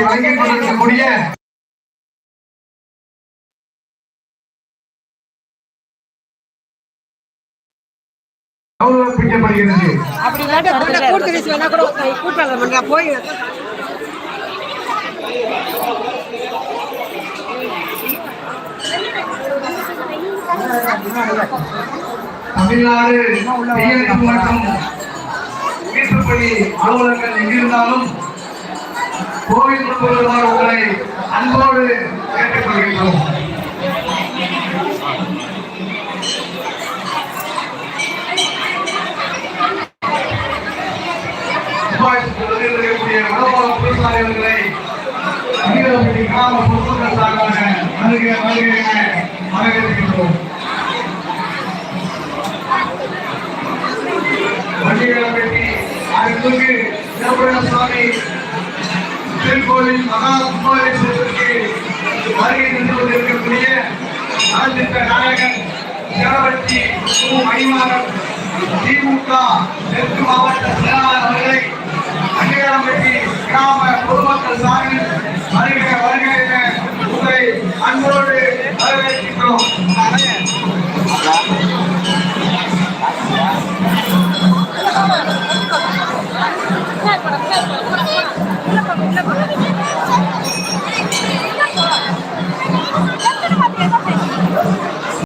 வழங்கிக் கொண்டிருக்கக்கூடிய கௌரவிக்கப்படுகிறது. அப்படி இல்லாட்டி கூட்டு வேணா கூட கூட்டாளர் போய் தமிழ்நாடு மற்றும் வீட்டுப்படி அலுவலர்கள் எங்கிருந்தாலும் கோவில் கொண்டு உங்களை அன்போடு கேட்டுக்கொள்கின்றோம். துபாய் பகுதியில் இருக்கக்கூடிய வடமாநில தொழிற்சாலைகளை அருள்மிகு திருமண சுவாமி திருக்கோவில் மகா கும்பாபிஷேகத்திற்கு வருகை நின்று கொண்டிருக்கக்கூடிய ஆதித்த நாயகன் சேரவர்த்தி மணிமாறன் திமுக தெற்கு மாவட்ட செயலாளர் அவர்களை அங்கீகாரம்பட்டி கிராம பொதுமக்கள் சார்பில் வருகிற வருகிற உங்களை அன்போடு வரவேற்கின்றோம்.